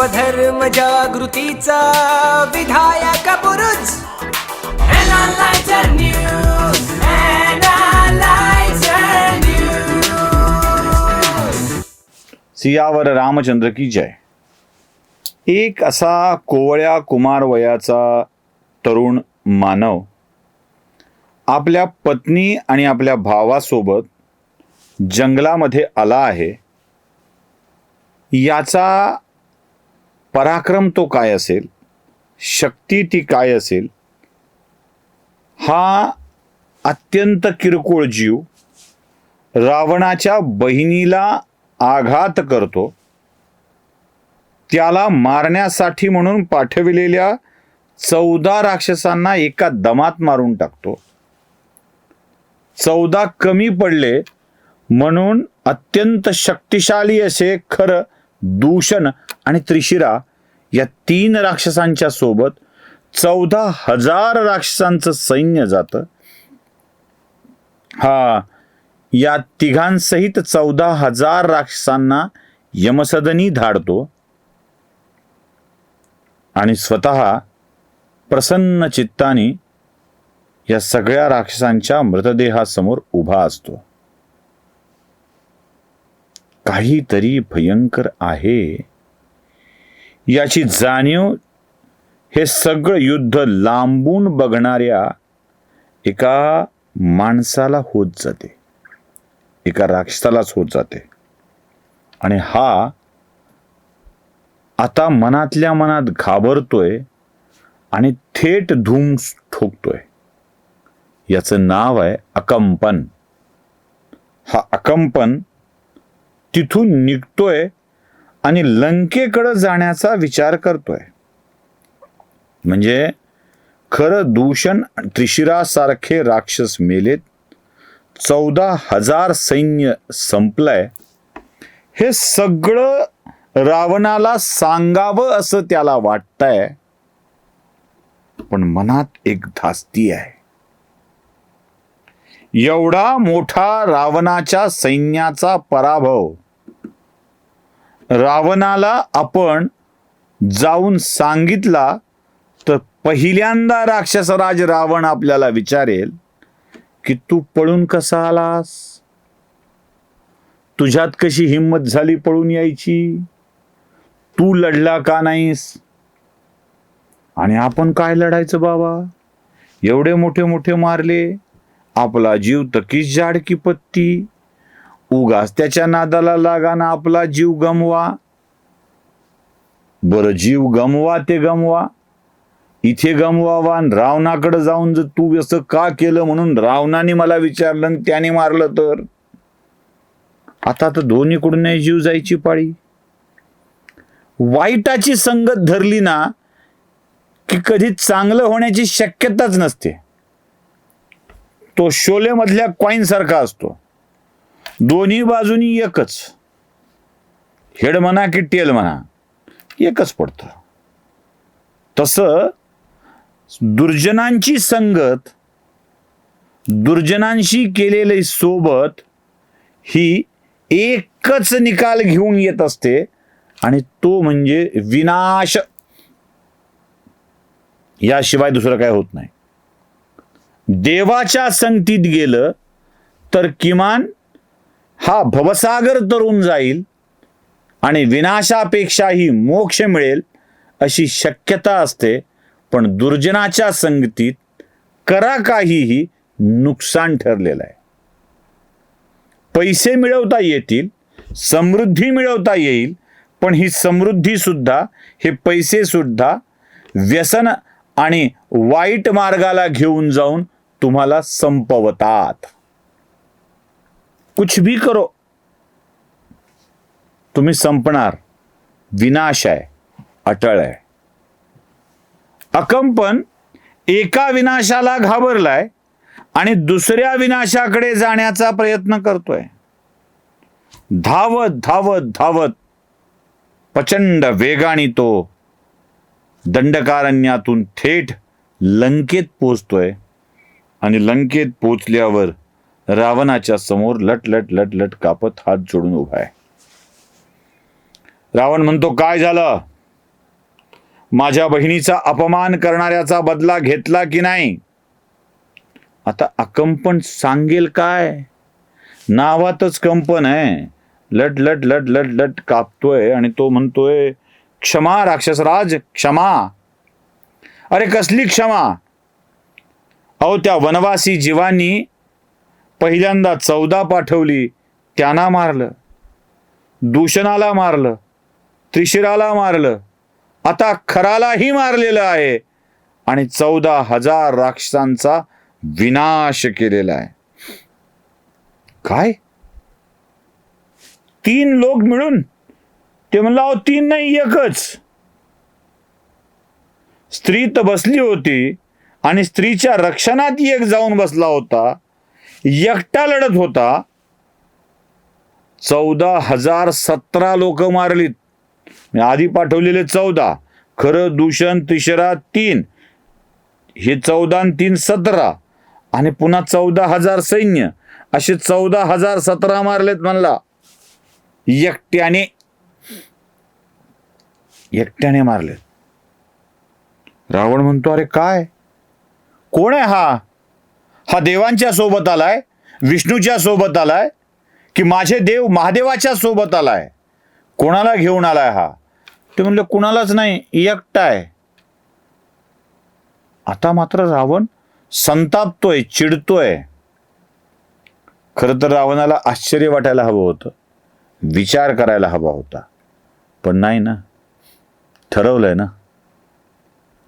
स्वधर्म जागृतीचा विधायक News. सियावर रामचंद्र की जय. एक असा कोवळ्या कुमार वयाचा तरुण मानव आपल्या पत्नी आणि आपल्या भावासोबत जंगलामध्ये आला आहे. याचा पराक्रम तो काय असेल? शक्ती ती काय असेल? हा अत्यंत किरकोळ जीव रावणाच्या बहिणीला आघात करतो. त्याला मारण्यासाठी म्हणून पाठविलेल्या चौदा राक्षसांना एका दमात मारून टाकतो. चौदा कमी पडले म्हणून अत्यंत शक्तिशाली असे खरं दूषण आणि त्रिशिरा या तीन राक्षसांच्या सोबत चौदा हजार राक्षसांचं सैन्य जातं. हा या तिघांसहित चौदा हजार राक्षसांना यमसदनी धाडतो. आणि स्वतः प्रसन्न चित्ताने या सगळ्या राक्षसांच्या मृतदेहासमोर उभा असतो. काहीतरी भयंकर आहे. याची जाणीव हे सगळं युद्ध लांबून बघणाऱ्या एका माणसाला होत जाते. एका राक्षसालाच होत जाते. आणि हा आता मनातल्या मनात घाबरतोय आणि थेट धूम ठोकतोय. याचं नाव आहे अकंपन. हा अकंपन तिथून निघतोय आणि लंकेकडे जाण्याचा विचार करतोय. म्हणजे खरं दूषण त्रिशिरासारखे राक्षस मेलेत चौदा हजार सैन्य संपलंय. हे सगळं रावणाला सांगावं असं त्याला वाटतंय. पण मनात एक धास्ती आहे. एवढा मोठा रावणाच्या सैन्याचा पराभव रावणाला आपण जाऊन सांगितला तर पहिल्यांदा राक्षसराज रावण आपल्याला विचारेल की तू पळून कसा आलास? तुझ्यात कशी हिंमत झाली पळून यायची? तू लढला का नाहीस? आणि आपण काय लढायचं बाबा? एवढे मोठे मोठे मारले आपला जीव तकीच जाडकी पत्ती. उगाच त्याच्या नादाला लागाना आपला जीव गमवा. बरं जीव गमवा ते गमवा. इथे गमवावा आणि रावणाकडे जाऊन जर तू असं का केलं म्हणून रावणाने मला विचारलं आणि त्याने मारलं तर? आता तर दोन्हीकडून नाही जीव जायची पाळी. वाईटाची संगत धरली ना की कधी चांगलं होण्याची शक्यताच नसते. तो शोले मधल्या कॉईन सारखा असतो. दोन्ही बाजूनी एकच. हेड म्हणा की टेल म्हणा एकच पडतं. तसं दुर्जनांची संगत दुर्जनांशी केलेली सोबत ही एकच निकाल घेऊन येत असते आणि तो म्हणजे विनाश. याशिवाय दुसरं काय होत नाही. देवाच्या संगतीत गेलं तर किमान हा भवसागर तरून जाईल आणि विनाशापेक्षाही मोक्ष मिळेल अशी शक्यता असते पण दुर्जनाच्या संगतीत करा काहीही नुकसान ठरलेलं आहे. पैसे मिळवता येतील समृद्धी मिळवता येईल पण ही समृद्धी सुद्धा हे पैसे सुद्धा व्यसन आणि वाईट मार्गाला घेऊन जाऊन तुम्हाला संपवतात. कुछ भी करो तुम्ही संपणार. विनाश आहे अटळ आहे. अकंपन एका विनाशाला घाबरलाय आणि दुसऱ्या विनाशाकडे जाण्याचा प्रयत्न करतोय. धावत धावत धावत प्रचंड वेगाने तो दंडकारण्यातून थेट लंकेत पोचतोय आणि लंकेत पोचल्यावर रावणाच्या समोर लट लट लट लट कापत हात जोडून उभा आहे. रावण म्हणतो काय झालं? माझ्या बहिणीचा अपमान करणाऱ्याचा बदला घेतला की नाही? आता अकंपन सांगेल काय? नावातच कंपन आहे. लट लट लट लट लट कापतोय आणि तो म्हणतोय क्षमा राक्षसराज क्षमा. अरे कसली क्षमा? अहो त्या वनवासी जीवांनी पहिल्यांदा चौदा पाठवली त्यांना मारलं. दूषणाला मारलं त्रिशिराला मारलं. आता खरालाही मारलेलं आहे. आणि चौदा हजार राक्षसांचा विनाश केलेला आहे. काय? तीन लोक मिळून? ते म्हणलं अहो तीन नाही एकच. स्त्री तर बसली होती आणि स्त्रीच्या रक्षणात एक जाऊन बसला होता. एकटा लढत होता. चौदा हजार सतरा लोक मारलीत. आधी पाठवलेले चौदा. खरं दूषण तिसरा तीन. हे चौदा तीन सतरा. आणि पुन्हा चौदा हजार सैन्य. असे चौदा हजार सतरा मारलेत म्हणला. एकट्याने. एकट्याने मारलेत. रावण म्हणतो अरे काय? कोण आहे हा? हा देवांच्या सोबत आलाय विष्णूच्या सोबत आलाय की माझे देव महादेवाच्या सोबत आलाय. कोणाला घेऊन आलाय हा? ते म्हणलं कुणालाच नाही एकटा आहे. आता मात्र रावण संतापतोय चिडतोय. खरं तर रावणाला आश्चर्य वाटायला हवं होतं विचार करायला हवा होता. पण नाही ना ठरवलंय ना.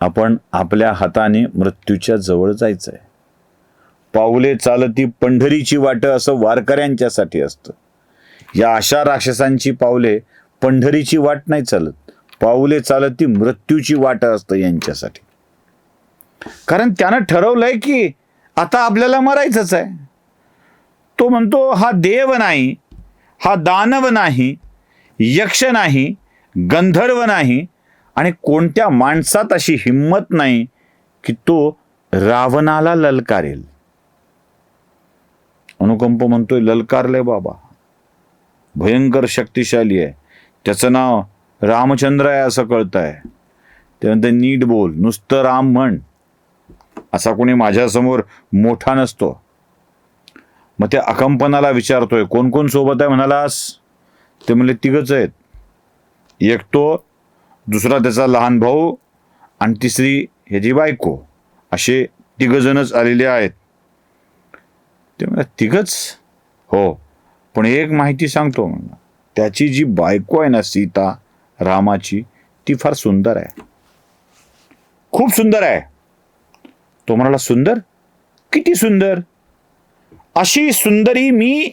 आपण आपल्या हाताने मृत्यूच्या जवळ जायचंय. पाऊले चालती पंढरीची वाट असं वारकऱ्यांच्यासाठी असतं. या अशा राक्षसांची पावले पंढरीची वाट नाही चालत. पाऊले चालती मृत्यूची वाट असतं यांच्यासाठी. कारण त्यानं ठरवलंय की आता आपल्याला मरायचंच आहे. तो म्हणतो हा देव नाही हा दानव नाही यक्ष नाही गंधर्व नाही आणि कोणत्या माणसात अशी हिंमत नाही की तो रावणाला ललकारेल. अनुकंप म्हणतोय ललकारलंय बाबा. भयंकर शक्तिशाली आहे. त्याचं नाव रामचंद्र आहे असं कळत आहे त्यानंतर नीट बोल नुसतं राम म्हण. असा कोणी माझ्यासमोर मोठा नसतो. मग त्या अकंपनाला विचारतोय कोण कोण सोबत आहे म्हणालास? ते म्हणले तिघच आहेत. एक तो दुसरा त्याचा लहान भाऊ आणि तिसरी ह्याची बायको. असे तिघजणच आलेले आहेत. ते म्हणा तिघच? हो. पण एक माहिती सांगतो म्हणला. त्याची जी बायको आहे ना सीता रामाची ती फार सुंदर आहे. खूप सुंदर आहे. तो म्हणाला सुंदर? किती सुंदर? अशी सुंदरी मी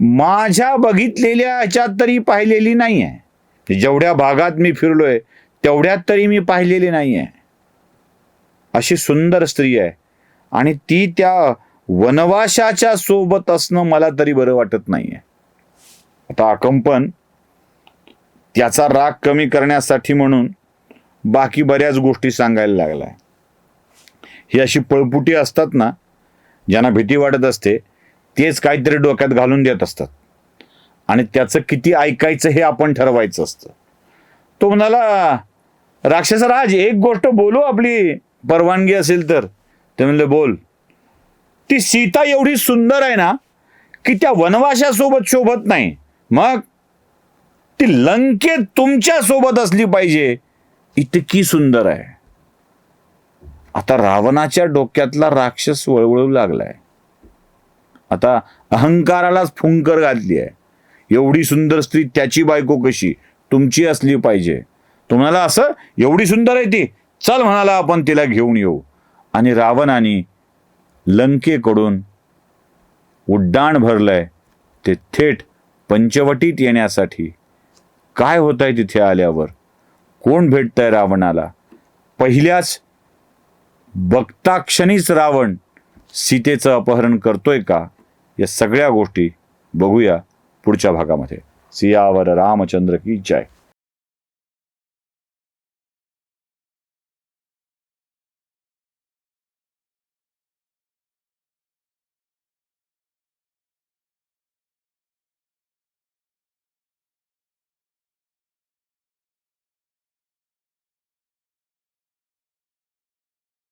माझ्या बघितलेल्या ह्याच्यात तरी पाहिलेली नाही आहे जेवढ्या भागात मी फिरलोय तेवढ्यात तरी मी पाहिलेली नाही आहे अशी सुंदर स्त्री आहे. आणि ती त्या वनवासाच्या सोबत असणं मला तरी बरं वाटत नाहीये. आता अकंपन त्याचा राग कमी करण्यासाठी म्हणून बाकी बऱ्याच गोष्टी सांगायला लागलाय. ही अशी पळपुटी असतात ना ज्यांना भीती वाटत असते तेच काहीतरी डोक्यात घालून देत असतात. आणि त्याचं किती ऐकायचं हे आपण ठरवायचं असतं. तो म्हणाला राक्षसराज एक गोष्ट बोलू आपली परवानगी असेल तर. ते म्हणले बोल. ती सीता एवढी सुंदर आहे ना की त्या वनवाशासोबत शोभत नाही. मग ती लंकेत तुमच्यासोबत असली पाहिजे. इतकी सुंदर आहे. आता रावणाच्या डोक्यातला राक्षस वळवळू लागलाय. आता अहंकारालाच फुंकर घातली आहे. एवढी सुंदर स्त्री त्याची बायको कशी? तुमची असली पाहिजे. तुम्हाला असं एवढी सुंदर आहे ती. चल म्हणाला आपण तिला घेऊन येऊ. आणि रावणाने लंकेकडून उड्डाण भरलंय ते थेट पंचवटीत येण्यासाठी. काय होत आहे तिथे आल्यावर? कोण भेटतंय रावणाला? पहिल्याच बघताक्षणीच रावण सीतेचं अपहरण करतोय का? या सगळ्या गोष्टी बघूया पुढच्या भागामध्ये. सियावर रामचंद्र की जय.